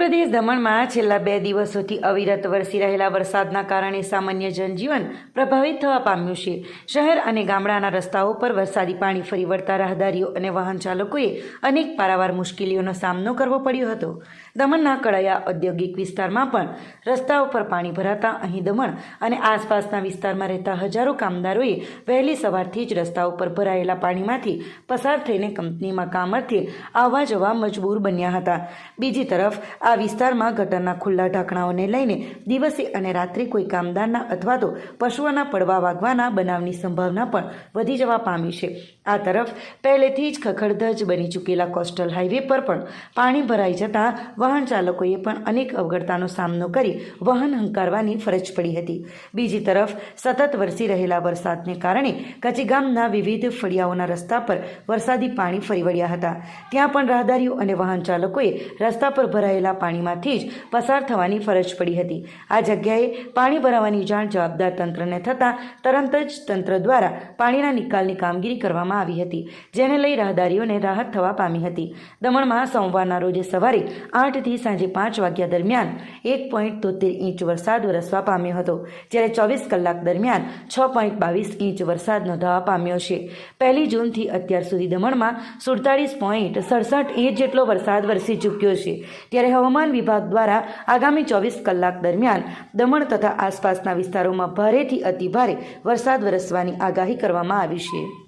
પ્રદેશ દમણમાં છેલ્લા બે દિવસોથી અવિરત વરસી રહેલા વરસાદના કારણે સામાન્ય જનજીવન પ્રભાવિત થવા પામ્યું છે. શહેર અને ગામડાના રસ્તાઓ પર વરસાદી પાણી ફરી વળતા રાહદારીઓ અને વાહન ચાલકોએ અનેક પારાવાર મુશ્કેલીઓનો સામનો કરવો પડ્યો હતો. દમણના કળાયા ઔદ્યોગિક વિસ્તારમાં પણ રસ્તા ઉપર પાણી ભરાતા અહીં દમણ અને આસપાસના વિસ્તારમાં રહેતા હજારો કામદારોએ વહેલી સવારથી જ રસ્તા ઉપર ભરાયેલા પાણીમાંથી પસાર થઈને કંપનીમાં કામ અર્થે આવવા જવા મજબૂર બન્યા હતા. બીજી તરફ, આ વિસ્તારમાં ગટરના ખુલ્લા ઢાંકણાઓને લઈને દિવસે અને રાત્રે કોઈ કામદારના અથવા તો પશુઓના પડવા વાગવાના બનાવની સંભાવના પણ વધી જવા પામી છે. આ તરફ પહેલેથી જ ખખડધજ બની ચૂકેલા કોસ્ટલ હાઈવે પર પણ પાણી ભરાઈ જતાં વાહન ચાલકોએ પણ અનેક અવગડતાનો સામનો કરી વાહન હંકારવાની ફરજ પડી હતી. બીજી તરફ સતત વરસી રહેલા વરસાદને કારણે કચીગામના વિવિધ ફળિયાઓના રસ્તા પર વરસાદી પાણી ફરી વળ્યા હતા. ત્યાં પણ રાહદારીઓ અને વાહન ચાલકોએ રસ્તા પર ભરાયેલા પાણીમાંથી જ પસાર થવાની ફરજ પડી હતી. આ જગ્યાએ પાણી ભરાવાની જાણ જવાબદાર તંત્રને થતાં તરત જ તંત્ર દ્વારા પાણીના નિકાલની કામગીરી કરવામાં આવી હતી, જેને લઈ રાહદારીઓને રાહત થવા પામી હતી. દમણમાં સોમવારના રોજે સવારે આઠથી સાંજે પાંચ વાગ્યા દરમિયાન એક પોઈન્ટ તોતેર ઇંચ વરસાદ વરસવા પામ્યો હતો, જ્યારે ચોવીસ કલાક દરમિયાન છ પોઈન્ટ બાવીસ ઇંચ વરસાદ નોંધાવા પામ્યો છે. પહેલી જૂનથી અત્યાર સુધી દમણમાં સુડતાળીસ પોઈન્ટ સડસઠ ઇંચ જેટલો વરસાદ વરસી ચૂક્યો છે. ત્યારે હવામાન વિભાગ દ્વારા આગામી ચોવીસ કલાક દરમિયાન દમણ તથા આસપાસના વિસ્તારોમાં ભારેથી અતિભારે વરસાદ વરસવાની આગાહી કરવામાં આવી છે.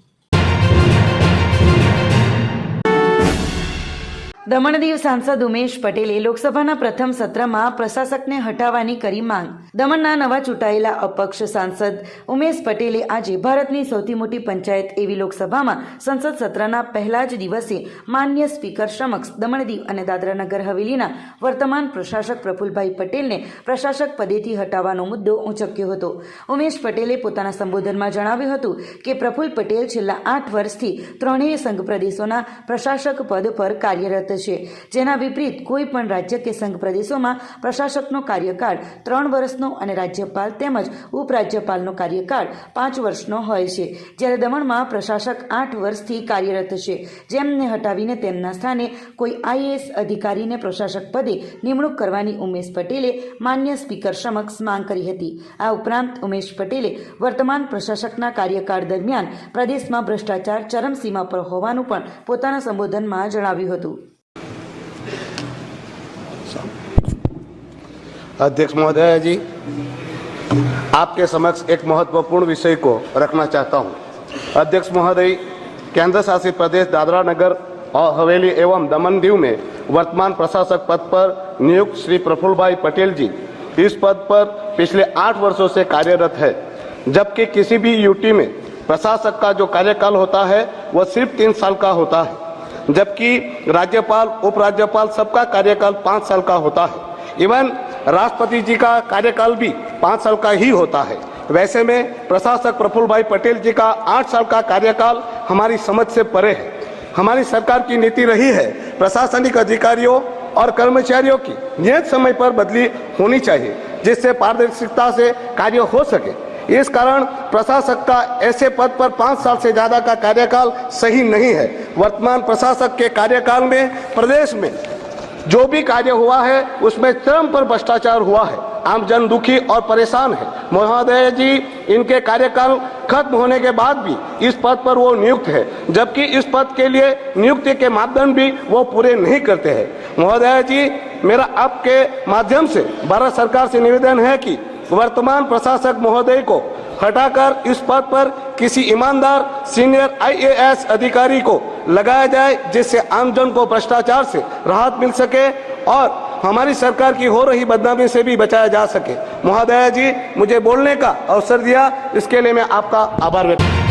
દમણ દીવ સાંસદ ઉમેશ પટેલે લોકસભાના પ્રથમ સત્રમાં પ્રશાસકને હટાવવાની કરી માંગ. દમણના નવા ચૂંટાયેલા અપક્ષ સાંસદ ઉમેશ પટેલે આજે ભારતની સૌથી મોટી પંચાયત એવી લોકસભામાં સંસદ સત્રના પહેલા જ દિવસે માન્ય સ્પીકર સમક્ષ દમણ દીવ અને દાદરાનગર હવેલીના વર્તમાન પ્રશાસક પ્રફુલભાઈ પટેલને પ્રશાસક પદેથી હટાવવાનો મુદ્દો ઉંચક્યો હતો. ઉમેશ પટેલે પોતાના સંબોધનમાં જણાવ્યું હતું કે પ્રફુલ પટેલ છેલ્લા આઠ વર્ષથી ત્રણેય સંઘ પ્રદેશોના પ્રશાસક પદ પર કાર્યરત છે. જેના વિપરીત કોઈ પણ રાજ્ય કે સંઘ પ્રદેશોમાં પ્રશાસકનો કાર્યકાળ ત્રણ વર્ષનો અને રાજ્યપાલ તેમજ ઉપરાજ્યપાલનો કાર્યકાળ પાંચ વર્ષનો હોય છે. જ્યારે દમણમાં પ્રશાસક આઠ વર્ષથી કાર્યરત છે. જેમને હટાવીને તેમના સ્થાને કોઈ આઈએએસ અધિકારીને પ્રશાસક પદે નિમણૂક કરવાની ઉમેશ પટેલે માન્ય સ્પીકર સમક્ષ માંગ કરી હતી. આ ઉપરાંત ઉમેશ પટેલે વર્તમાન પ્રશાસકના કાર્યકાળ દરમિયાન પ્રદેશમાં ભ્રષ્ટાચાર ચરમસીમા પર હોવાનું પણ પોતાના સંબોધનમાં જણાવ્યું હતું. अध्यक्ष महोदय जी, आपके समक्ष एक महत्वपूर्ण विषय को रखना चाहता हूँ। अध्यक्ष महोदय, केंद्र शासित प्रदेश दादरा नगर और हवेली एवं दमन दीव में वर्तमान प्रशासक पद पर नियुक्त श्री प्रफुल्ल भाई पटेल जी, इस पद पर पिछले आठ वर्षों से कार्यरत है। जबकि किसी भी यूटी में प्रशासक का जो कार्यकाल होता है, वह सिर्फ़ तीन साल का होता है। जबकि राज्यपाल उपराज्यपाल सबका कार्यकाल पाँच साल का होता है। इवन राष्ट्रपति जी का कार्यकाल भी पाँच साल का ही होता है। वैसे में प्रशासक प्रफुल्ल भाई पटेल जी का आठ साल का कार्यकाल हमारी समझ से परे है। हमारी सरकार की नीति रही है, प्रशासनिक अधिकारियों और कर्मचारियों की नियत समय पर बदली होनी चाहिए, जिससे पारदर्शिता से कार्य हो सके। इस कारण प्रशासक का ऐसे पद पर पाँच साल से ज़्यादा का कार्यकाल सही नहीं है। वर्तमान प्रशासक के कार्यकाल में प्रदेश में जो भी कार्य हुआ है, उसमें चरम पर भ्रष्टाचार हुआ है। आम जन दुखी और परेशान है। महोदय जी, इनके कार्यकाल खत्म होने के बाद भी इस पद पर वो नियुक्त है, जबकि इस पद के लिए नियुक्ति के मापदंड भी वो पूरे नहीं करते हैं। महोदय जी, मेरा आपके माध्यम से भारत सरकार से निवेदन है कि वर्तमान प्रशासक महोदय को हटाकर इस पद पर किसी ईमानदार सीनियर आईएएस अधिकारी को लगाया जाए जिससे आमजन को भ्रष्टाचार से राहत मिल सके और हमारी सरकार की हो रही बदनामी से भी बचाया जा सके महोदय जी मुझे बोलने का अवसर दिया इसके लिए मैं आपका आभार व्यक्त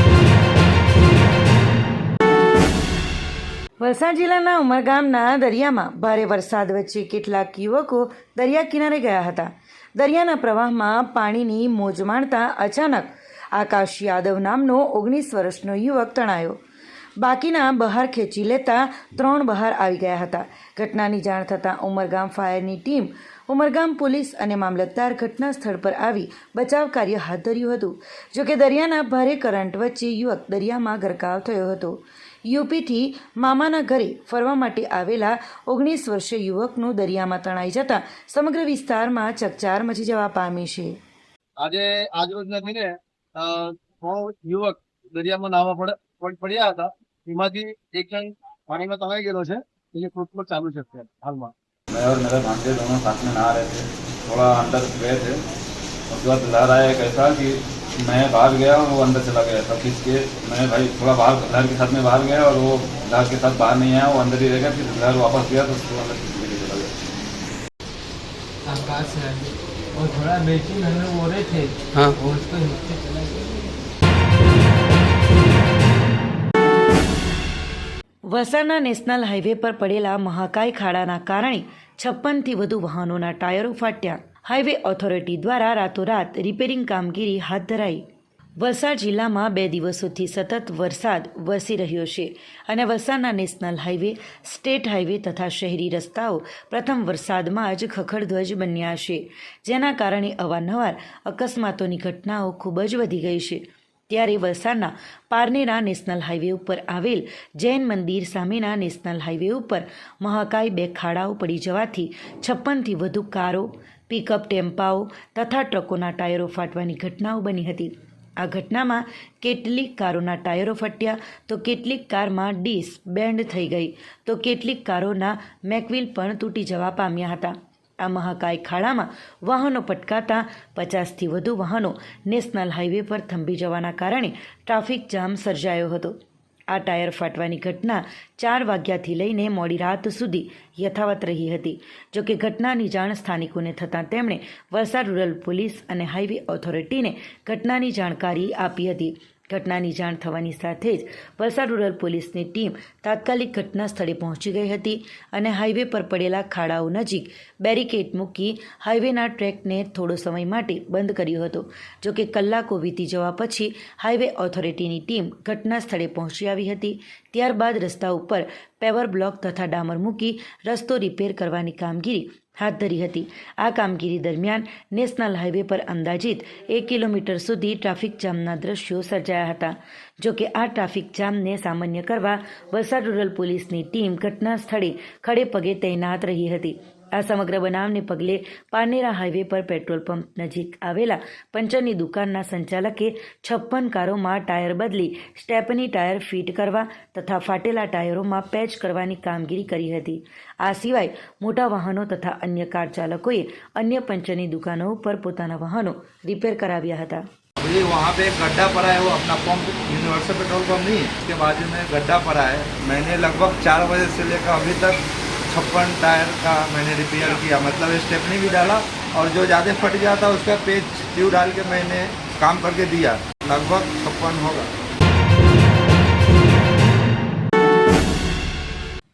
વલસાડ જિલ્લાના ઉમરગામના દરિયામાં ભારે વરસાદ વચ્ચે કેટલાક યુવકો દરિયા કિનારે ગયા હતા દરિયાના પ્રવાહમાં પાણીની મોજ માણતા અચાનક આકાશ યાદવ નામનો ઓગણીસ વર્ષનો યુવક તણાયો. બાકીના બહાર ખેંચી લેતા ત્રણ બહાર આવી ગયા હતા. ઘટનાની જાણ થતાં ઉમરગામ ફાયરની ટીમ ઉમરગામ પોલીસ અને મામલતદાર ઘટના સ્થળ પર આવી બચાવ કાર્ય હાથ ધર્યું હતું. જોકે દરિયાના ભારે કરંટ વચ્ચે યુવક દરિયામાં ગરકાવ થયો હતો. યુપીથી મામાના ઘરે ફરવા માટે આવેલા ઓગણીસ વર્ષીય યુવકનું દરિયામાં તણાઈ જતા સમગ્ર વિસ્તારમાં ચકચાર મચી જવા પામી છે. આજે આજરોજના દિને યુવક દરિયામાં નાહવા પડ- પડ- પડ્યા હતા. એમાંથી એક જણ પાણીમાં તણાઈ ગયેલો છે. એની શોધખોળ ચાલુ છે હાલમાં. मैं और मेरे भांजे दोनों साथ में नहा रहे थे थोड़ा अंदर गए थे उसके बाद लहर आया एक ऐसा कि मैं बाहर गया और वो अंदर चला गया था खींच के मैं भाई थोड़ा बाहर लहर के साथ में बाहर गया और वो लहर के साथ बाहर नहीं आया वो अंदर ही रह गया फिर लहर वापस गया तो उसको अंदर खींच के लेके चला गया आकाश से आगे और थोड़ा बेचिंग हम लोग हो रहे थे हाँ और उसको नीचे चला गया વલસાડના નેશનલ હાઈવે પર પડેલા મહાકાય ખાડાના કારણે છપ્પનથી વધુ વાહનોના ટાયરો ફાટ્યા. હાઈવે ઓથોરિટી દ્વારા રાતોરાત રિપેરિંગ કામગીરી હાથ ધરાઈ. વલસાડ જિલ્લામાં બે દિવસોથી સતત વરસાદ વરસી રહ્યો છે અને વલસાડના નેશનલ હાઈવે, સ્ટેટ હાઈવે તથા શહેરી રસ્તાઓ પ્રથમ વરસાદમાં જ ખખડધ્વજ બન્યા છે, જેના કારણે અવારનવાર અકસ્માતોની ઘટનાઓ ખૂબ જ વધી ગઈ છે. ત્યારે વલસાડના પારનેરા નેશનલ હાઈવે ઉપર આવેલ જૈન મંદિર સામેના નેશનલ હાઈવે ઉપર મહાકાય બે ખાડાઓ પડી જવાથી છપ્પનથી વધુ કારો પિકઅપ ટેમ્પાઓ તથા ટ્રકોના ટાયરો ફાટવાની ઘટનાઓ બની હતી. આ ઘટનામાં કેટલીક કારોના ટાયરો ફટ્યા, તો કેટલીક કારમાં ડીસ બેન્ડ થઈ ગઈ, તો કેટલીક કારોના મેકવિલ પણ તૂટી જવા પામ્યા હતા. આ મહાકાય ખાડામાં વાહનો પટકાતા પચાસથી વધુ વાહનો નેશનલ હાઈવે પર થંભી જવાના કારણે ટ્રાફિક જામ સર્જાયો હતો. આ ટાયર ફાટવાની ઘટના ચાર વાગ્યાથી લઈને મોડી રાત સુધી યથાવત રહી હતી. જોકે ઘટનાની જાણ સ્થાનિકોને થતાં તેમણે વલસાડ રૂરલ પોલીસ અને હાઈવે ઓથોરિટીને ઘટનાની જાણકારી આપી હતી. ઘટનાની જાણ થવાની સાથે જ વલસાડ રૂરલ પોલીસની ટીમ તાત્કાલિક ઘટના સ્થળે પહોંચી ગઈ હતી અને હાઈવે પર પડેલા ખાડાઓ નજીક બેરિકેડ મૂકી હાઈવેના ટ્રેકને થોડો સમય માટે બંધ કર્યો હતો. જોકે કલાકો વીતી જવા પછી હાઈવે ઓથોરિટીની ટીમ ઘટના સ્થળે પહોંચી આવી હતી. ત્યારબાદ રસ્તા ઉપર પેવર બ્લોક તથા ડામર મૂકી રસ્તો રિપેર કરવાની કામગીરી હાથ ધરી હતી. આ કામગીરી દરમિયાન નેશનલ હાઈવે પર અંદાજિત એક કિલોમીટર સુધી ટ્રાફિક જામના દ્રશ્યો સર્જાયા હતા. જો કે આ ટ્રાફિક જામને સામાન્ય કરવા વલસાડ રૂરલ પોલીસની ટીમ ઘટના સ્થળે ખડે પગે તૈનાત રહી હતી. આ સમગ્ર બનાવને પગલે પાનેરા હાઈવે પર પેટ્રોલ પંપ નજીક આવેલા પંચરની દુકાનના સંચાલકે છપ્પન કારોમાં ટાયર બદલી સ્ટેપની ટાયર ફિટ કરવા તથા ફાટેલા ટાયરોમાં પેચ કરવાની કામગીરી કરી હતી આ સિવાય મોટા વાહનો તથા અન્ય કાર ચાલકોએ અન્ય પંચરની દુકાનો ઉપર પોતાના વાહનો રિપેર કરાવ્યા હતા ये वहाँ पे एक गड्ढा पड़ा है वो अपना पंप यूनिवर्सल पेट्रोल पंप नहीं है उसके बाजू में गड्ढा पड़ा है मैंने लगभग चार बजे से लेकर अभी तक छप्पन टायर का मैंने रिपेयर किया मतलब स्टेपनी भी डाला और जो ज़्यादा फट गया था उसका पेज ट्यूब डाल के मैंने काम करके दिया लगभग छप्पन होगा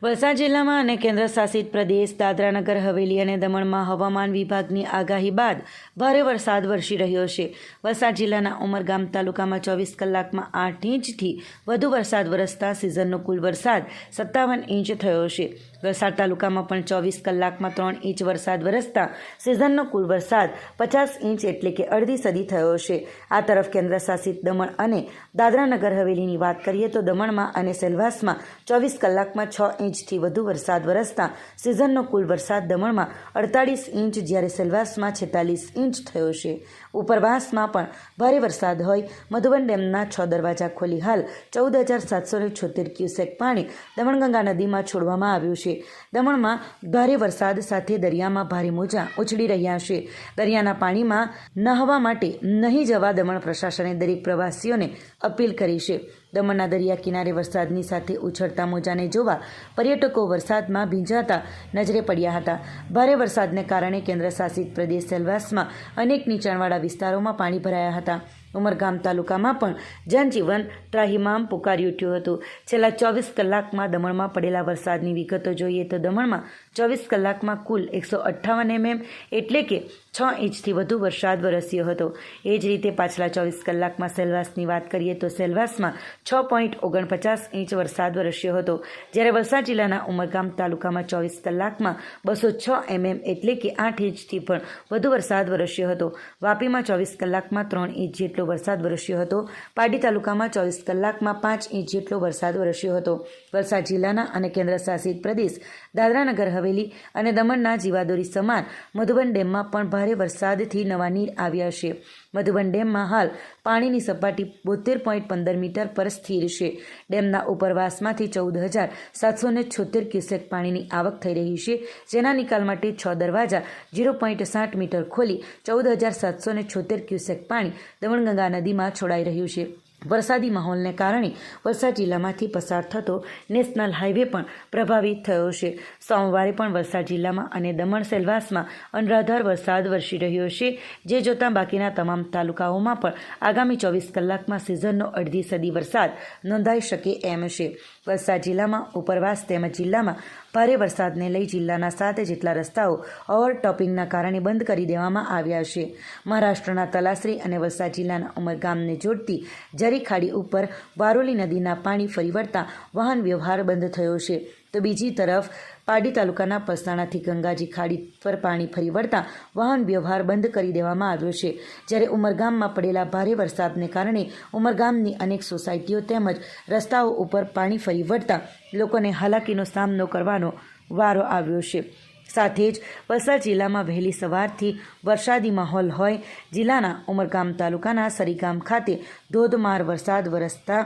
વલસાડ જિલ્લામાં અને કેન્દ્ર શાસિત પ્રદેશ દાદરાનગર હવેલી અને દમણમાં હવામાન વિભાગની આગાહી બાદ ભારે વરસાદ વરસી રહ્યો છે. વલસાડ જિલ્લાના ઉમરગામ તાલુકામાં ચોવીસ કલાકમાં આઠ ઇંચથી વધુ વરસાદ વરસતા સિઝનનો કુલ વરસાદ સત્તાવન ઇંચ થયો છે. વલસાડ તાલુકામાં પણ ચોવીસ કલાકમાં ત્રણ ઇંચ વરસાદ વરસતા સિઝનનો કુલ વરસાદ પચાસ ઇંચ એટલે કે અડધી સદી થયો છે. આ તરફ કેન્દ્ર શાસિત દમણ અને દાદરાનગર હવેલીની વાત કરીએ તો દમણમાં અને સેલવાસમાં ચોવીસ કલાકમાં છ ઇંચથી વધુ વરસાદ વરસતા સિઝનનો કુલ વરસાદ દમણમાં અડતાળીસ ઇંચ જ્યારે સેલવાસમાં છેતાલીસ ઇંચ થયો છે. ઉપરવાસમાં પણ ભારે વરસાદ હોય. મધુબન ડેમના છ દરવાજા ખોલી હાલ ચૌદ હજાર સાતસો ને છોતેર ક્યુસેક પાણી દમણગંગા નદીમાં છોડવામાં આવ્યું છે. દમણમાં ભારે વરસાદ સાથે દરિયામાં ભારે મોજા ઉછળી રહ્યા છે. દરિયાના પાણીમાં નહાવા માટે નહીં જવા દમણ પ્રશાસને દરેક પ્રવાસીઓને અપીલ કરી છે. દમણના દરિયા કિનારે વરસાદની સાથે ઉછળતા મોજાને જોવા પર્યટકો વરસાદમાં ભીંજાતા નજરે પડ્યા હતા. ભારે વરસાદને કારણે કેન્દ્ર શાસિત પ્રદેશ સેલવાસમાં અનેક નીચાણવાળા વિસ્તારોમાં પાણી ભરાયા હતા. ઉમરગામ તાલુકામાં પણ જનજીવન ત્રાહિમામ પુકારી ઉઠ્યું હતું. છેલ્લા ચોવીસ કલાકમાં દમણમાં પડેલા વરસાદની વિગતો જોઈએ તો દમણમાં ચોવીસ કલાકમાં કુલ એકસો અઠ્ઠાવન એમએમ એટલે કે છ ઇંચથી વધુ વરસાદ વરસ્યો હતો. એ જ રીતે પાછલા ચોવીસ કલાકમાં સેલવાસની વાત કરીએ તો સેલવાસમાં છ પોઈન્ટ ઓગણપચાસ ઇંચ વરસાદ વરસ્યો હતો. જ્યારે વલસાડ જિલ્લાના ઉમરગામ તાલુકામાં ચોવીસ કલાકમાં બસો છ એમએમ એટલે કે આઠ ઇંચથી પણ વધુ વરસાદ વરસ્યો હતો. વાપીમાં ચોવીસ કલાકમાં ત્રણ ઇંચ જેટલો વરસાદ વરસ્યો હતો. પાડી તાલુકામાં ચોવીસ કલાકમાં પાંચ ઇંચ જેટલો વરસાદ વરસ્યો હતો. વલસાડ જિલ્લાના અને કેન્દ્રશાસિત પ્રદેશ દાદરાનગર, હવેલી અને દમણના જીવાદોરી સમાન મધુબન ડેમમાં પણ ભારે વરસાદથી નવા નીર આવ્યા છે. મધુબન ડેમમાં હાલ પાણીની સપાટી બોતેર પોઈન્ટ પંદર મીટર પર સ્થિર છે. ડેમના ઉપરવાસમાંથી ચૌદ હજાર સાતસો ને છોતેર ક્યુસેક પાણીની આવક થઈ રહી છે, જેના નિકાલ માટે છ દરવાજા ઝીરો પોઈન્ટ સાઠ મીટર ખોલી ચૌદ હજાર સાતસો ને છોતેર ક્યુસેક પાણી દમણગંગા નદીમાં છોડાઈ રહ્યું છે. વરસાદી માહોલને કારણે વલસાડ જિલ્લામાંથી પસાર થતો નેશનલ હાઈવે પણ પ્રભાવિત થયો છે. સોમવારે પણ વલસાડ જિલ્લામાં અને દમણ સેલવાસમાં અનરાધાર વરસાદ વરસી રહ્યો છે, જે જોતાં બાકીના તમામ તાલુકાઓમાં પણ આગામી ચોવીસ કલાકમાં સિઝનનો અડધી સદી વરસાદ નોંધાઈ શકે એમ છે. વલસાડ જિલ્લામાં ઉપરવાસ તેમજ જિલ્લામાં ભારે વરસાદને લઈ જિલ્લાના સાત જેટલા રસ્તાઓ ઓવરટોપિંગના કારણે બંધ કરી દેવામાં આવ્યા છે. મહારાષ્ટ્રના તલાસરી અને વલસાડ જિલ્લાના ઉમરગામને જોડતી જરી ખાડી ઉપર વારોલી નદીના પાણી ફરી વળતા વાહન વ્યવહાર બંધ થયો છે. તો બીજી તરફ પાડી તાલુકાના પસ્તાણાથી ગંગાજી ખાડી પર પાણી ફરી વળતા વાહન વ્યવહાર બંધ કરી દેવામાં આવ્યો છે. જ્યારે ઉમરગામમાં પડેલા ભારે વરસાદને કારણે ઉમરગામની અનેક સોસાયટીઓ તેમજ રસ્તાઓ ઉપર પાણી ફરી વળતા લોકોને હાલાકીનો સામનો કરવાનો વારો આવ્યો છે. સાથે જ વલસાડ જિલ્લામાં વહેલી સવારથી વરસાદી માહોલ હોય જિલ્લાના ઉમરગામ તાલુકાના સરીગામ ખાતે ધોધમાર વરસાદ વરસતા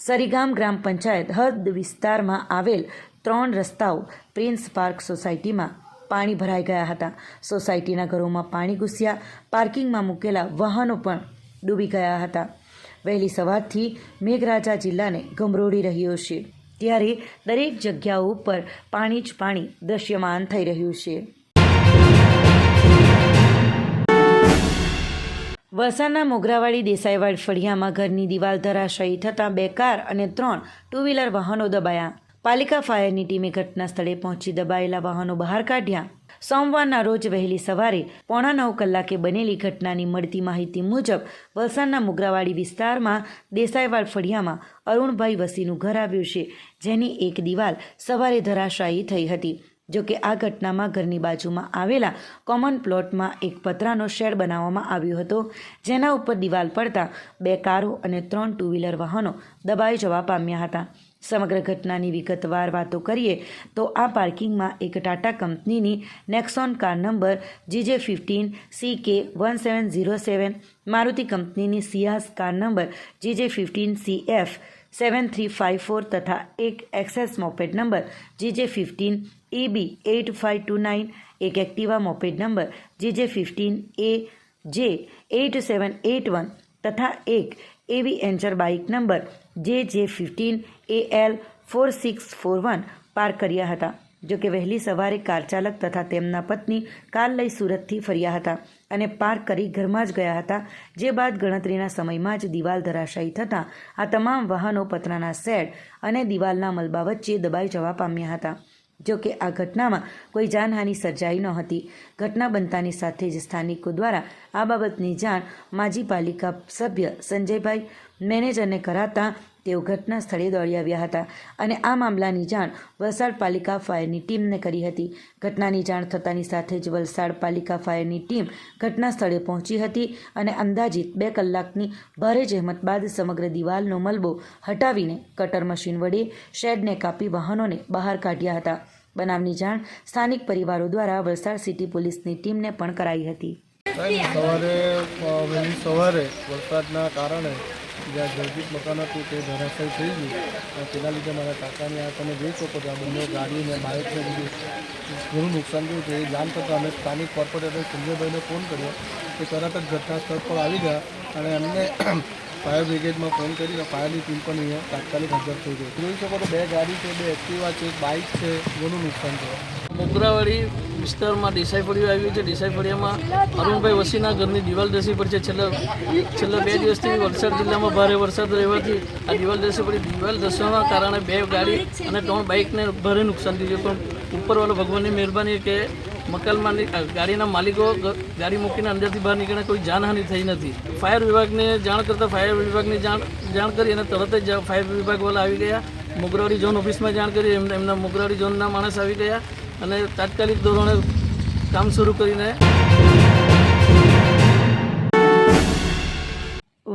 સરીગામ ગ્રામ પંચાયત હદ વિસ્તારમાં આવેલ ત્રણ રસ્તાઓ પ્રિન્સ પાર્ક સોસાયટીમાં પાણી ભરાઈ ગયા હતા. સોસાયટીના ઘરોમાં પાણી ઘૂસ્યા, પાર્કિંગમાં મૂકેલા વાહનો પણ ડૂબી ગયા હતા. વહેલી સવારથી મેઘરાજા જિલ્લાને ગમરોડી રહ્યો છે, ત્યારે દરેક જગ્યાઓ ઉપર પાણી જ પાણી દ્રશ્યમાન થઈ રહ્યું છે. વલસાડના મોગરાવાડી દેસાઈવાડ ફળિયામાં ઘરની દિવાલ ધરાશયી થતાં બે કાર અને ત્રણ ટુ વ્હીલર વાહનો દબાયા. પાલિકા ફાયરની ટીમે ઘટના સ્થળે પહોંચી દબાયેલા વાહનો બહાર કાઢ્યા. સોમવારના રોજ વહેલી સવારે પોણા નવ કલાકે બનેલી ઘટનાની મળતી માહિતી મુજબ વલસાડના મુગરાવાડી વિસ્તારમાં દેસાઈવાડ ફળિયામાં અરુણભાઈ વસીનું ઘર આવ્યું છે, જેની એક દિવાલ સવારે ધરાશાયી થઈ હતી. જોકે આ ઘટનામાં ઘરની બાજુમાં આવેલા કોમન પ્લોટમાં એક પતરાનો શેડ બનાવવામાં આવ્યો હતો, જેના ઉપર દિવાલ પડતા બે કારો અને ત્રણ ટુ વ્હીલર વાહનો દબાઈ જવા પામ્યા હતા. સમગ્ર ઘટનાની વિગતવાર વાતો કરીએ, તો આ પાર્કિંગમાં એક ટાટા કંપનીની Nexon car number GJ fifteen C K one seven zero seven Maruti કંપનીની Ciaz car number GJ fifteen C F seven three five four તથા એક Access moped number GJ fifteen A B eight five two nine એક Activa moped number GJ fifteen A J eight seven at one તથા એક એવી એન્જર bike number G J fifteen A L four six four one park કર્યા હતા જોકે વહેલી સવારે car ચાલક તથા તેમના પત્ની કાર લઈ સુરતથી ફર્યા હતા અને પાર્ક કરી ઘરમાં જ ગયા હતા, જે બાદ ગણતરીના સમયમાં જ દિવાલ ધરાશાયી થતાં આ તમામ વાહનો પતરાના શેડ અને દિવાલના મલબા વચ્ચે દબાઈ જવા પામ્યા હતા. જો કે આ ઘટનામાં કોઈ જાનહાનિ સર્જાઈ નહોતી ઘટના બનતાની સાથે જ સ્થાનિકો દ્વારા આ બાબતની જાણ માજી પાલિકા સભ્ય સંજયભાઈ મેનેજરને કરાતા તેઓ ઘટના સ્થળે દોડી આવ્યા હતા અને આ મામલાની જાણ વલસાડ પાલિકા ફાયરની ટીમને કરી હતી. ઘટનાની જાણ થતાની સાથે જ વલસાડ પાલિકા ફાયરની ટીમ ઘટના સ્થળે પહોંચી હતી અને અંદાજિત બે કલાકની ભારે જહેમત બાદ સમગ્ર દિવાલનો મલબો હટાવીને કટર મશીન વડે શેડને કાપી વાહનોને બહાર કાઢ્યા હતા. બનાવની જાણ સ્થાનિક પરિવારો દ્વારા વલસાડ સિટી પોલીસની ટીમને પણ કરાઈ હતી. સવારે વહેલી સવારે વરસાદના કારણે જ્યાં જર્જિત મકાન હતું તે ધરાશય થઈ ગયું. તેના લીધે મારા કાકાની આ તમે જોઈ શકો છો, આ બંને ગાડીને બાઇકને બાઇક બધું ઘણું નુકસાન થયું છે. એ જાણ થતાં અમે સ્થાનિક કોર્પોરેટર સંજયભાઈને ફોન કર્યો તે તરત જ ઘટના સ્થળ પર આવી ગયા અને એમને ફાયર બ્રિગેડમાં ફોન કરીને ફાયરની ટીમ પણ અહીંયા તાત્કાલિક હાજર થઈ ગઈ. જોઈ શકો તો બે ગાડી છે, બે એક્ટિવા છે, એક બાઇક છે, ઘણું નુકસાન થયું. મોગરાવાડી વિસ્તારમાં દેસાઈ ફળિયું આવ્યું છે. દેસાઈ ફળિયામાં અરુણભાઈ વસીના ઘરની દિવાલ દસી પર છે. છેલ્લા છેલ્લા બે દિવસથી વલસાડ જિલ્લામાં ભારે વરસાદ રહેવાથી આ દિવાલ દસી પડી. દિવાલ દસવાના કારણે બે ગાડી અને ત્રણ બાઇકને ભારે નુકસાન થયું પણ ઉપરવાળો ભગવાનની મહેરબાની કે મકાનમાં ગાડીના માલિકો ગાડી મૂકીને અંદરથી બહાર નીકળ્યા કોઈ જાનહાનિ થઈ નથી. ફાયર વિભાગને જાણ કરતાં ફાયર વિભાગની જાણ જાણ કરી અને તરત જ ફાયર વિભાગવાળા આવી ગયા. મોગરાવાડી ઝોન ઓફિસમાં જાણ કરી. એમના એમના મોગરાવાડી ઝોનના માણસ આવી ગયા. અને તાત્કાલિક ધોરણે કામ શરૂ કરીને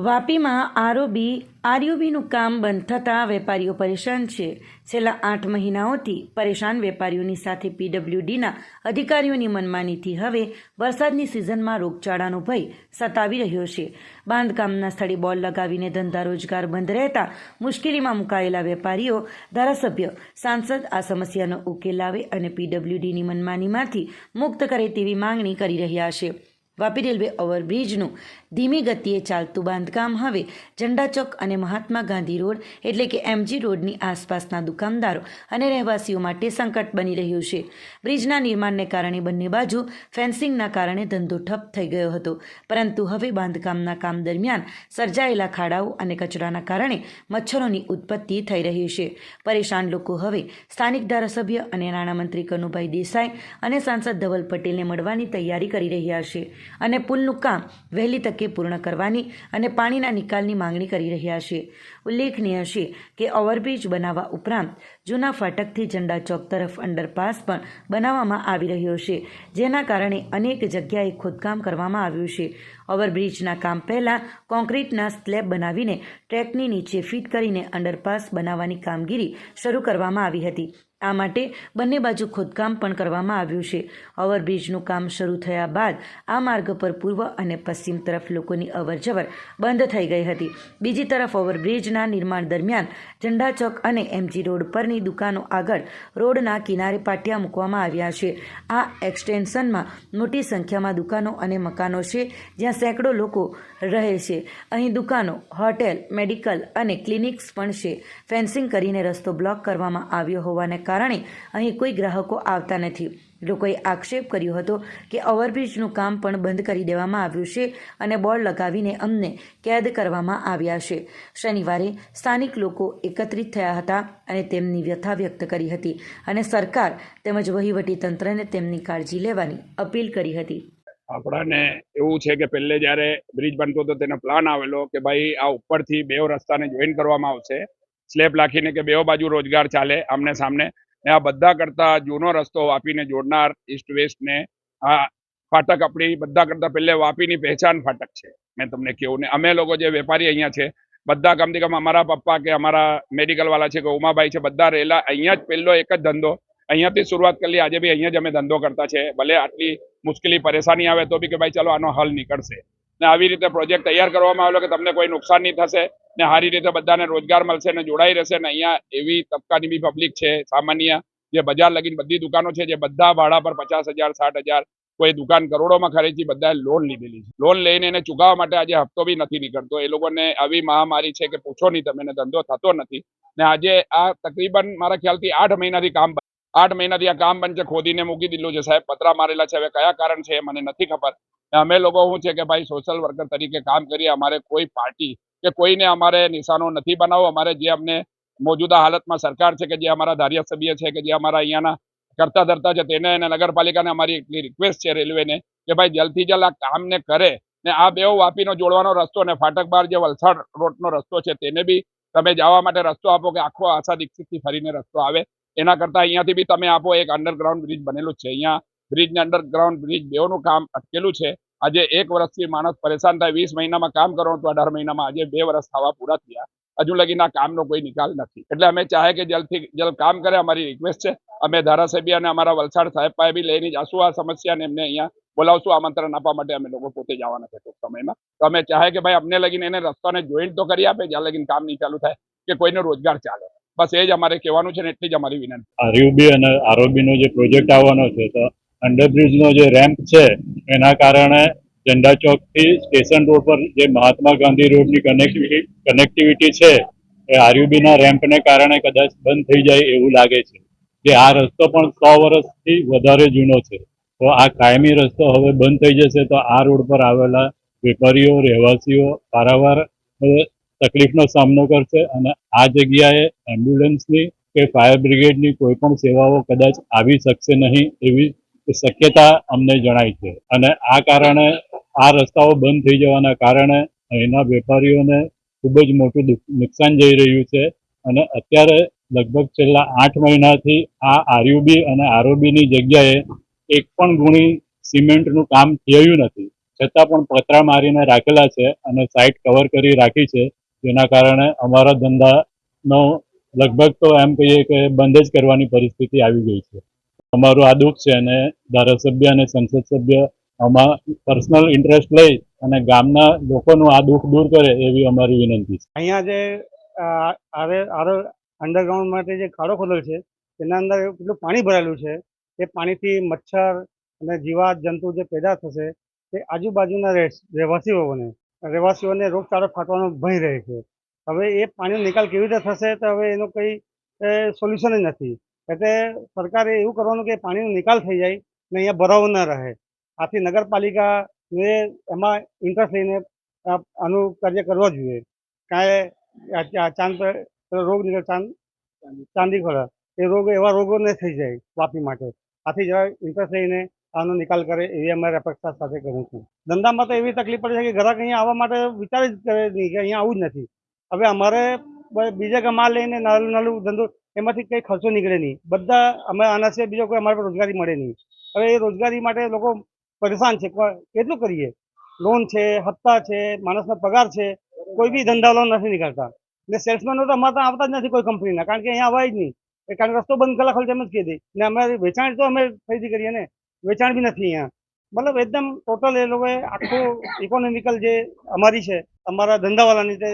વાપીમાં આરઓબી, આરયુબીનું કામ બંધ થતાં વેપારીઓ પરેશાન છે. છેલ્લા આઠ મહિનાઓથી પરેશાન વેપારીઓની સાથે પીડબ્લ્યુડીના અધિકારીઓની મનમાનીથી હવે વરસાદની સિઝનમાં રોગચાળાનો ભય સતાવી રહ્યો છે. બાંધકામના સ્થળે બોલ લગાવીને ધંધા રોજગાર બંધ રહેતા મુશ્કેલીમાં મુકાયેલા વેપારીઓ ધારાસભ્ય, સાંસદ આ સમસ્યાનો ઉકેલ લાવે અને પીડબ્લ્યુડીની મનમાનીમાંથી મુક્ત કરે તેવી માંગણી કરી રહ્યા છે. વાપી રેલવે ઓવરબ્રિજનું ધીમી ગતિએ ચાલતું બાંધકામ હવે ઝંડા ચોક અને મહાત્મા ગાંધી રોડ એટલે કે એમજી રોડની આસપાસના દુકાનદારો અને રહેવાસીઓ માટે સંકટ બની રહ્યું છે. બ્રિજના નિર્માણને કારણે બંને બાજુ ફેન્સિંગના કારણે ધંધો ઠપ થઈ ગયો હતો. પરંતુ હવે બાંધકામના કામ દરમિયાન સર્જાયેલા ખાડાઓ અને કચરાના કારણે મચ્છરોની ઉત્પત્તિ થઈ રહી છે. પરેશાન લોકો હવે સ્થાનિક ધારાસભ્ય અને નાણામંત્રી કનુભાઈ દેસાઈ અને સાંસદ ધવલ પટેલને મળવાની તૈયારી કરી રહ્યા છે અને પુલનું કામ વહેલી તકે પૂર્ણ કરવાની અને પાણીના નિકાલની માંગણી કરી રહ્યા છે. ઉલ્લેખનીય છે કે ઓવરબ્રિજ બનાવવા ઉપરાંત જૂના ફાટકથી ઝંડા ચોક તરફ અંડરપાસ પણ બનાવવામાં આવી રહ્યો છે, જેના કારણે અનેક જગ્યાએ ખોદકામ કરવામાં આવ્યું છે. ઓવરબ્રિજના કામ પહેલાં કોન્ક્રીટના સ્લેબ બનાવીને ટ્રેકની નીચે ફિટ કરીને અંડરપાસ બનાવવાની કામગીરી શરૂ કરવામાં આવી હતી. આ માટે બંને બાજુ ખોદકામ પણ કરવામાં આવ્યું છે. ઓવરબ્રિજનું કામ શરૂ થયા બાદ આ માર્ગ પર પૂર્વ અને પશ્ચિમ તરફ લોકોની અવરજવર બંધ થઈ ગઈ હતી. બીજી તરફ ઓવરબ્રિજના નિર્માણ દરમિયાન ઝંડા ચોક અને એમજી રોડ પરની દુકાનો આગળ રોડના કિનારે પાટિયા મૂકવામાં આવ્યા છે. આ એક્સટેન્શનમાં મોટી સંખ્યામાં દુકાનો અને મકાનો છે, જ્યાં સેંકડો લોકો રહે છે. અહીં દુકાનો, હોટેલ, મેડિકલ અને ક્લિનિક્સ પણ છે. ફેન્સિંગ કરીને રસ્તો બ્લોક કરવામાં આવ્યો હોવાને કારણે અહીં કોઈ ગ્રાહકો આવતા નથી. લોકોએ આક્ષેપ કર્યો હતો કે ઓવરબ્રિજનું કામ પણ બંધ કરી દેવામાં આવ્યું છે અને બોર્ડ લગાવીને અમને કેદ કરવામાં આવ્યા છે. શનિવારે સ્થાનિક લોકો એકત્રિત થયા હતા અને તેમની વ્યથા વ્યક્ત કરી હતી અને સરકાર તેમજ વહીવટી તંત્રને તેમની કાળજી લેવાની અપીલ કરી હતી. આપણાને એવું છે કે પહેલે જ્યારે બ્રિજ બનતો હતો તેનો પ્લાન આવેલો કે ભાઈ આ ઉપરથી બેવ રસ્તાને જોઈન કરવામાં આવશે. સ્લેબ લાખીને કે બેવ બાજુ રોજગાર ચાલે આમને સામને. ને આ બધા કરતા જૂનો રસ્તો વાપીને જોડનાર ઈસ્ટ વેસ્ટ ને આ ફાટક આપણી બધા કરતા પહેલે વાપીની પહેચાન ફાટક છે. મેં તમને કહ્યું ને અમે લોકો જે વેપારી અહીંયા છે, બધા કમથી કમ અમારા પપ્પા કે અમારા મેડિકલ વાળા છે કે ઉમાભાઈ છે, બધા રહેલા, અહીંયા જ પહેલો એક જ ધંધો. અહીંયાથી શરૂઆત કરી, આજે બી અહીંયા જ અમે ધંધો કરતા છે. ભલે આટલી મુશ્કેલી, પરેશાની આવે તો બી કે ભાઈ ચાલો આનો હલ નીકળશે. ને આવી રીતે પ્રોજેક્ટ તૈયાર કરવામાં આવેલો કે તમને કોઈ નુકસાન નહીં થશે ને સારી રીતે બધાને રોજગાર મળશે ને જોડાઈ રહેશે ને અહીંયા એવી તબકાની બી પબ્લિક છે. સામાન્ય જે બજાર લગીને બધી દુકાનો છે જે બધા ભાડા પર પચાસ હજાર, સાઠ હજાર કોઈ દુકાન કરોડોમાં ખરીદી બધાએ લોન લીધેલી છે. લોન લઈને એને ચૂકવવા માટે આજે હપ્તો બી નથી નીકળતો. એ લોકોને આવી મહામારી છે કે પૂછો નહીં તમે ધંધો થતો નથી. ને આજે આ તકરીબન મારા ખ્યાલથી આઠ મહિનાથી કામ. આઠ મહિનાથી આ કામ પંચે ખોદીને મૂકી દીધું છે. સાહેબ, પતરા મારેલા છે. હવે કયા કારણ છે મને નથી ખબર. અમે લોકો શું છે કે ભાઈ સોશિયલ વર્કર તરીકે કામ કરીએ. અમારે કોઈ પાર્ટી કે કોઈને અમારે નિશાનો નથી બનાવવો. અમારે જે અમને મોજૂદા હાલતમાં સરકાર છે કે જે અમારા ધારાસભ્ય છે કે જે અમારા અહીંયાના કરતા ધરતા છે, તેને અને નગરપાલિકાને અમારી એટલી રિક્વેસ્ટ છે રેલવેને કે ભાઈ જલ્દથી જલ્દ આ કામને કરે ને આ બેવ વાપીનો જોડવાનો રસ્તો ને ફાટક બાર જે વલસાડ રોડનો રસ્તો છે, તેને બી તમે જવા માટે રસ્તો આપો કે આખો આશા દીક્ષિતથી ફરીને રસ્તો આવે. એના કરતાં અહીંયાથી બી તમે આપો એક અંડરગ્રાઉન્ડ બ્રિજ બનેલું છે. અહીંયા બ્રિજને અંડરગ્રાઉન્ડ બ્રિજ બેઓનું કામ અટકેલું છે. આજે એક વર્ષથી માણસ પરેશાન થાય, વીસ મહિનામાં કામ કરવાનું તો અઢાર મહિનામાં આજે બે વર્ષ થવા પૂરા થયા. હજુ લગીના કામનો કોઈ નિકાલ નથી. એટલે અમે ચાહે કે જલ્દથી, જલ્દ કામ કરે, અમારી રિક્વેસ્ટ છે. અમે ધારાસભ્ય અને અમારા વલસાડ સાહેબ પાસે બી લઈને જશું આ સમસ્યાને એમને અહીંયા બોલાવશું, આમંત્રણ આપવા માટે અમે લોકો પોતે જવાના છે ટૂંક સમયમાં. તો અમે ચાહે કે ભાઈ અમને લગીને એને રસ્તાને જોઈન્ટ તો કરી આપે, જ્યાં લગીને કામ નહીં ચાલુ થાય, કે કોઈને રોજગાર ચાલે. બસ એ જ અમારે કહેવાનું છે ને એટલી જ અમારી વિનંતી. આરયુબી અને આરઓબીનો જે પ્રોજેક્ટ આવવાનો છે, તો અંડરબ્રિજનો જે રેમ્પ છે, એના કારણે ઝંડા ચોકથી સ્ટેશન રોડ પર જે મહાત્મા ગાંધી રોડની કનેક્ટિવિટી કનેક્ટિવિટી છે, એ આરયુબીના રેમ્પને કારણે કદાચ બંધ થઈ જાય એવું લાગે છે. જે આ રસ્તો પણ સો વર્ષથી વધારે જૂનો છે. તો આ કાયમી રસ્તો હવે બંધ થઈ જશે, તો આ રોડ પર આવેલા વેપારીઓ, રહેવાસીઓ પારાવાર તકલીફનો સામનો કરશે અને આ જગ્યાએ એમ્બ્યુલન્સની કે ફાયર બ્રિગેડની કોઈ પણ સેવાઓ કદાચ આવી શકશે નહીં એવી શક્યતા અમને જણાય છે. અને આ કારણે આ રસ્તાઓ બંધ થઈ જવાના કારણે અહીંના વેપારીઓને ખૂબ જ મોટું નુકસાન જઈ રહ્યું છે. અને અત્યારે લગભગ છેલ્લા આઠ મહિનાથી આ આરયુબી અને આરઓબીની જગ્યાએ એક પણ ગુણી સિમેન્ટનું કામ થયું નથી. છતાં પણ પતરા મારીને રાખેલા છે અને સાઇટ કવર કરી રાખી છે. જેના કારણે અમારા ધંધાનો લગભગ તો એમ કહીએ કે બંધ જ કરવાની પરિસ્થિતિ આવી ગઈ છે. અમારું આ દુઃખ છે અને ધારાસભ્ય અને સંસદ સભ્ય આમાં પર્સનલ ઇન્ટરેસ્ટ લઈ અને ગામના લોકોનું આ દુઃખ દૂર કરે એવી અમારી વિનંતી છે. અહીંયા જે આ, આરો અંડરગ્રાઉન્ડ માટે જે ખાડો ખોદેલ છે તેના અંદર કેટલું પાણી ભરેલું છે એ પાણીથી મચ્છર અને જીવાત જંતુ જે પેદા થશે તે આજુબાજુના રહેવાસીઓને રહેવાસીઓને રોગચાળો ફાટવાનો ભય રહે છે. હવે એ પાણીનો નિકાલ કેવી રીતે થશે તો હવે એનું કંઈ સોલ્યુશન જ નથી. એટલે સરકારે એવું કરવાનું કે પાણીનો નિકાલ થઈ જાય ને અહીંયા ભરાવો ન રહે. આથી નગરપાલિકાને એમાં ઇન્ટરેસ્ટ લઈને આનું કાર્ય કરવા જોઈએ. કાંઈ ચાંદ રોગ નીકળે ચાંદ ચાંદી ખોળા એ રોગ, એવા રોગો ન થઈ જાય વાપી માટે. આથી જરા ઇન્ટરેસ્ટ લઈને આનો નિકાલ કરે એવી અમારે અપેક્ષા સાથે કરું છું. ધંધામાં તો એવી તકલીફ પડે છે કે ગ્રાહક અહીંયા આવવા માટે વિચાર જ કરે નહીં કે અહીંયા આવું જ નથી. હવે અમારે બીજે ગામ લઈને નાનું નાનું ધંધો એમાંથી કંઈ ખર્ચો નીકળે નહીં. બધા અમે આના સિવાય બીજો કોઈ અમારે રોજગારી મળે નહીં. હવે એ રોજગારી માટે લોકો પરેશાન છે. કેટલું કરીએ? લોન છે, હપ્તા છે, માણસનો પગાર છે, કોઈ બી ધંધા લોન નથી નીકળતા. ને સેલ્સમેનો તો અમારે આવતા જ નથી કોઈ કંપનીના, કારણ કે અહીંયા અવાય જ નહીં. કારણ કે રસ્તો બંધ કલાક હોય એમ જ કહી દે. ને અમે વેચાણ તો અમે ખરીદી કરીએ ને. વેચાણ બી નથી અહીંયા. મતલબ એકદમ ટોટલ એ લોકોએ આખું ઇકોનોમિકલ જે અમારી છે, અમારા ધંધાવાળાની તે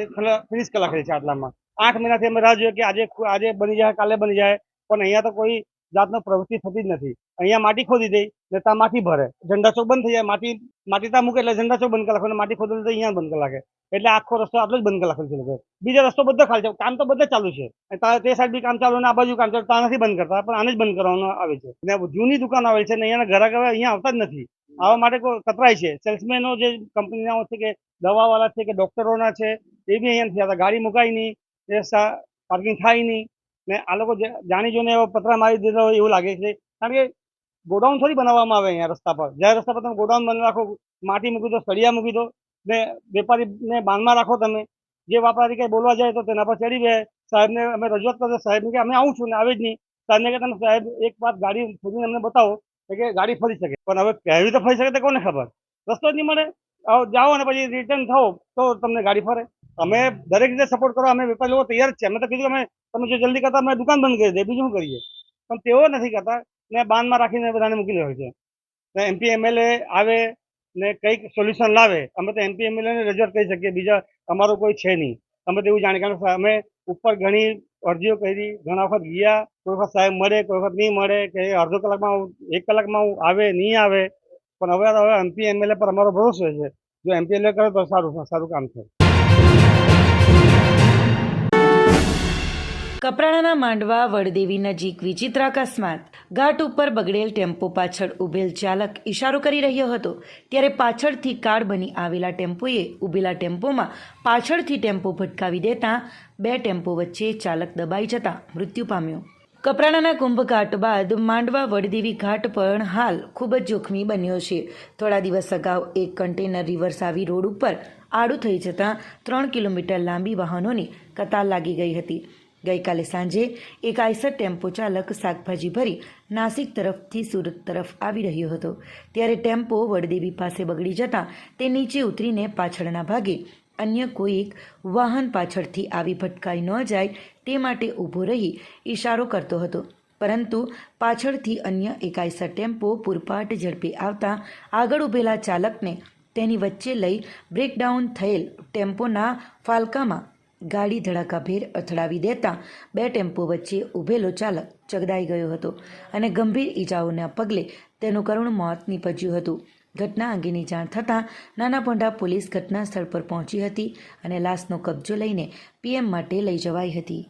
ત્રીસ કલાક છે આટલામાં. આઠ મહિનાથી અમે રાહ જોઈએ કે આજે આજે બની જાય, કાલે બની જાય. પણ અહીંયા તો કોઈ જાતનો પ્રવૃત્તિ થતી જ નથી. અહીંયા માટી ખોદી દે, ને ત્યાં માટી ભરે. ઝંડા ચોક બંધ થઈ જાય. માટી માટી ત્યાં મૂકે એટલે ઝંડા ચોક બંધ કલાક અને માટી ખોદે તો અહીંયા બંધ કલાકે. એટલે આખો રસ્તો આટલો જ બંધ કલાક છે લોકો. બીજો રસ્તો બધો ખાલી છે. કામ તો બધે ચાલુ છે. તે સાઈડ બી કામ ચાલુ ને આ બાજુ કામ ચાલુ ત્યાં નથી બંધ કરતા. પણ આને જ બંધ કરવાનું આવે છે. ને જૂની દુકાન આવે છે ને અહીંયાના ઘરે અહીંયા આવતા જ નથી. આવા માટે કોઈ કતરાય છે. સેલ્સમેનો જે કંપનીના છે કે દવાવાળા છે કે ડોક્ટરોના છે, એ બી અહીંયા નથી આવતા. ગાડી મુકાય નહીં પાર્કિંગ થાય નહીં. ને આ લોકો જાણી જોઈને એવો પતરા મારી દીધો હોય એવું લાગે છે. કારણ કે ગોડાઉન થોડી બનાવવામાં આવે અહીંયા રસ્તા પર. જ્યારે રસ્તા પર તમે ગોડાઉન બની રાખો, માટી મૂકી દો, સળિયા મૂકી દો, ને વેપારીને બાંધમાં રાખો તમે, જે વેપારી કંઈ બોલવા જાય તો તેના પર ચડી જાય સાહેબને અમે રજૂઆત કરતા સાહેબને કે અમે આવું છું ને આવે જ નહીં. સાહેબને કે તમે સાહેબ એક વાત ગાડી ખોદીને અમને બતાવો તો કે ગાડી ફરી શકે. પણ હવે કેવી રીતે ફરી શકે તે કોને ખબર? રસ્તો જ નહીં મળે. જાઓ અને પછી રિટર્ન થાઓ તો તમને ગાડી ફરે. અમે દરેક રીતે સપોર્ટ કરો અમે વેપારી લોકો તૈયાર છે અમે તો કીધું અમે તમે જો જલ્દી કરતા અમે દુકાન બંધ કરી દે બીજું શું કરીએ? પણ તેઓ નથી કરતા. ને બાંધમાં રાખીને બધાને મૂકી દે છે. ને એમપી એમએલએ આવે ને કંઈક સોલ્યુશન લાવે અમે તો એમપી એમએલએને રજૂઆત કરી શકીએ. બીજા અમારો કોઈ છે નહીં. અમે તેવું જાણી કારણ અમે ઉપર ઘણી અરજીઓ કરી ઘણા વખત ગયા કોઈ વખત સાહેબ મળે કોઈ વખત નહીં મળે કે અડધો કલાકમાં એક કલાકમાં આવું, નહીં આવે. પણ હવે હવે એમપી એમએલએ પર અમારો ભરોસો છે. જો એમપી એમએલએ કરે તો સારું સારું કામ છે કપરાણાના માંડવા, વડદેવી નજીક વિચિત્ર અકસ્માત. ઘાટ ઉપર બગડેલ ટેમ્પો પાછળ ઊભેલ ચાલક ઇશારો કરી રહ્યો હતો. ત્યારે પાછળથી કાર બની આવેલા ટેમ્પોએ ઉભેલા ટેમ્પોમાં પાછળથી ટેમ્પો ભટકાવી દેતા બે ટેમ્પો વચ્ચે ચાલક દબાઈ જતા મૃત્યુ પામ્યો. કપરાણાના કુંભ ઘાટ બાદ માંડવા, વડદેવી ઘાટ પણ હાલ ખૂબ જ જોખમી બન્યો છે. થોડા દિવસ અગાઉ એક કન્ટેનર રિવર્સ આવી રોડ ઉપર આડું થઈ જતાં ત્રણ કિલોમીટર લાંબી વાહનોની કતાર લાગી ગઈ હતી. ગઈકાલે સાંજે એક આઈસર ટેમ્પો ચાલક શાકભાજી ભરી નાસિક તરફથી સુરત તરફ આવી રહ્યો હતો. ત્યારે ટેમ્પો વડદેવી પાસે બગડી જતાં તે નીચે ઉતરીને પાછળના ભાગે અન્ય કોઈક વાહન પાછળથી આવી ભટકાઈ ન જાય તે માટે ઊભો રહી ઇશારો કરતો હતો. પરંતુ પાછળથી અન્ય એક આઈસર ટેમ્પો પૂરપાટ ઝડપે આવતા આગળ ઊભેલા ચાલકને તેની વચ્ચે લઈ બ્રેકડાઉન થયેલ ટેમ્પોના ફાલકામાં ગાડી ધડાકાભેર અથડાવી દેતા બે ટેમ્પો વચ્ચે ઊભેલો ચાલક ચગદાઈ ગયો હતો અને ગંભીર ઈજાઓના પગલે તેનું કરુણ મોત નીપજ્યું હતું. ઘટના અંગેની જાણ થતાં નાના પોંઢા પોલીસ ઘટના સ્થળ પર પહોંચી હતી અને લાશનો કબજો લઈને પીએમ માટે લઈ જવાઈ હતી.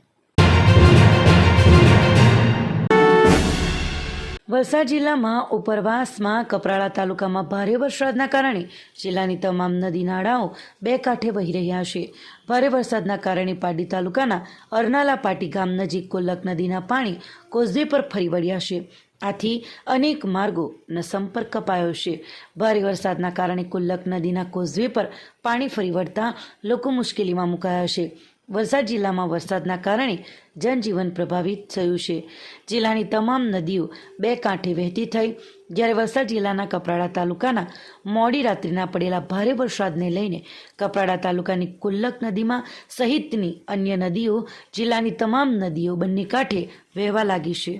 વલસાડ જિલ્લામાં ઉપરવાસમાં કપરાળા તાલુકામાં ભારે વરસાદના કારણે જિલ્લાની તમામ નદી નાળાઓ બે કાંઠે વહી રહ્યા છે. ભારે વરસાદના કારણે પાડી તાલુકાના અરનાલા પાટી ગામ નજીક કોલક નદીના પાણી કોઝવે પર ફરી વળ્યા છે. આથી અનેક માર્ગોનો સંપર્ક કપાયો છે. ભારે વરસાદના કારણે કુલ્લક નદીના કોઝવે પર પાણી ફરી વળતા લોકો મુશ્કેલીમાં મુકાયા છે. વલસાડ જિલ્લામાં વરસાદના કારણે જનજીવન પ્રભાવિત થયું છે. જિલ્લાની તમામ નદીઓ બે કાંઠે વહેતી થઈ. જ્યારે વલસાડ જિલ્લાના કપરાડા તાલુકાના મોડી રાત્રિના પડેલા ભારે વરસાદને લઈને કપરાડા તાલુકાની કુલ્લક નદીમાં સહિતની અન્ય નદીઓ જિલ્લાની તમામ નદીઓ બંને કાંઠે વહેવા લાગી છે.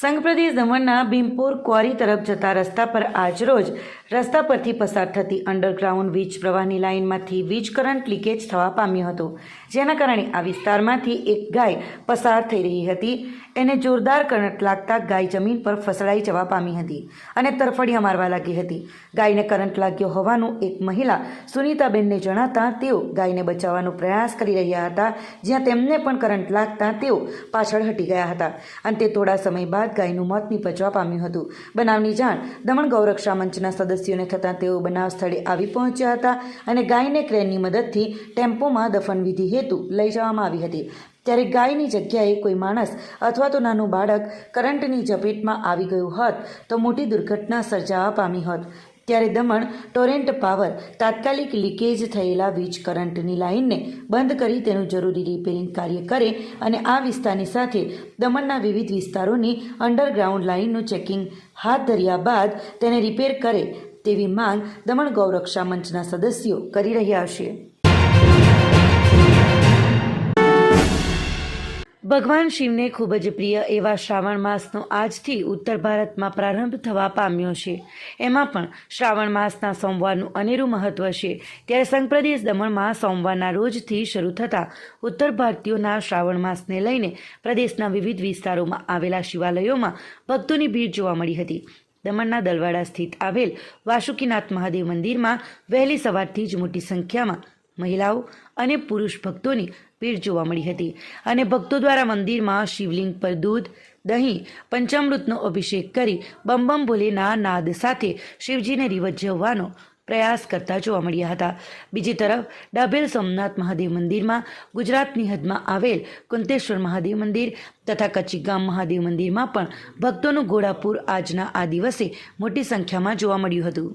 સંઘપ્રદેશ દમણના ભીમપુર ક્વારી તરફ જતા રસ્તા પર આજરોજ રસ્તા પરથી પસાર થતી અંડરગ્રાઉન્ડ વીજ પ્રવાહની લાઇનમાંથી વીજ કરંટ લીકેજ થવા પામ્યો હતો. જેના કારણે આ વિસ્તારમાંથી એક ગાય પસાર થઈ રહી હતી. એને જોરદાર કરંટ લાગતા ગાય જમીન પર ફસડાઈ જવા પામી હતી અને તરફડિયા મારવા લાગી હતી. ગાયને કરંટ લાગ્યો હોવાનું એક મહિલા સુનીતાબેનને જણાતા તેઓ ગાયને બચાવવાનો પ્રયાસ કરી રહ્યા હતા, જ્યાં તેમને પણ કરંટ લાગતા તેઓ પાછળ હટી ગયા હતા અંતે થોડા સમય બાદ ગાયનું મોત નિપજવા પામ્યું હતું. બનાવની જાણ દમણ ગૌરક્ષા મંચના સદસ્યોને થતાં તેઓ બનાવ સ્થળે આવી પહોંચ્યા હતા અને ગાયને ક્રેનની મદદથી ટેમ્પોમાં દફનવિધિ હેતુ લઈ જવામાં આવી હતી. ત્યારે ગાયની જગ્યાએ કોઈ માણસ અથવા તો નાનું બાળક કરંટની ઝપેટમાં આવી ગયું હોત તો મોટી દુર્ઘટના સર્જાવા પામી હોત. ત્યારે દમણ, ટોરેન્ટ પાવર તાત્કાલિક લીકેજ થયેલા વીજ કરંટની લાઇનને બંધ કરી તેનું જરૂરી રિપેરિંગ કાર્ય કરે અને આ વિસ્તારની સાથે દમણના વિવિધ વિસ્તારોની અંડરગ્રાઉન્ડ લાઇનનું ચેકિંગ હાથ ધર્યા બાદ તેને રિપેર કરે તેવી માંગ દમણ ગૌરક્ષા મંચના સદસ્યો કરી રહ્યા છે. ભગવાન શિવને ખૂબ જ પ્રિય એવા શ્રાવણ માસનો આજથી ઉત્તર ભારતમાં પ્રારંભ થવા પામ્યો છે. એમાં પણ શ્રાવણ માસના સોમવારનું અનેરું મહત્વ છે. ત્યારે સંઘપ્રદેશ દમણમાં સોમવારના રોજથી શરૂ થતા ઉત્તર ભારતીયોના શ્રાવણ માસને લઈને પ્રદેશના વિવિધ વિસ્તારોમાં આવેલા શિવાલયોમાં ભક્તોની ભીડ જોવા મળી હતી. દમણના દલવાડા સ્થિત આવેલ વાસુકીનાથ મહાદેવ મંદિરમાં વહેલી સવારથી જ મોટી સંખ્યામાં મહિલાઓ અને પુરુષ ભક્તોની ભીડ જોવા મળી હતી અને ભક્તો દ્વારા મંદિરમાં શિવલિંગ પર દૂધ, દહીં, પંચામૃતનો અભિષેક કરી બમ ભોલેના નાદ સાથે શિવજીને રિવજવવાનો પ્રયાસ કરતા જોવા મળ્યા હતા. બીજી તરફ, ડાભેલ સોમનાથ મહાદેવ મંદિરમાં ગુજરાતની હદમાં આવેલ કુંતેશ્વર મહાદેવ મંદિર તથા કચ્છી ગામ મહાદેવ મંદિરમાં પણ ભક્તોનું ઘોડાપુર આજના આ દિવસે મોટી સંખ્યામાં જોવા મળ્યું હતું.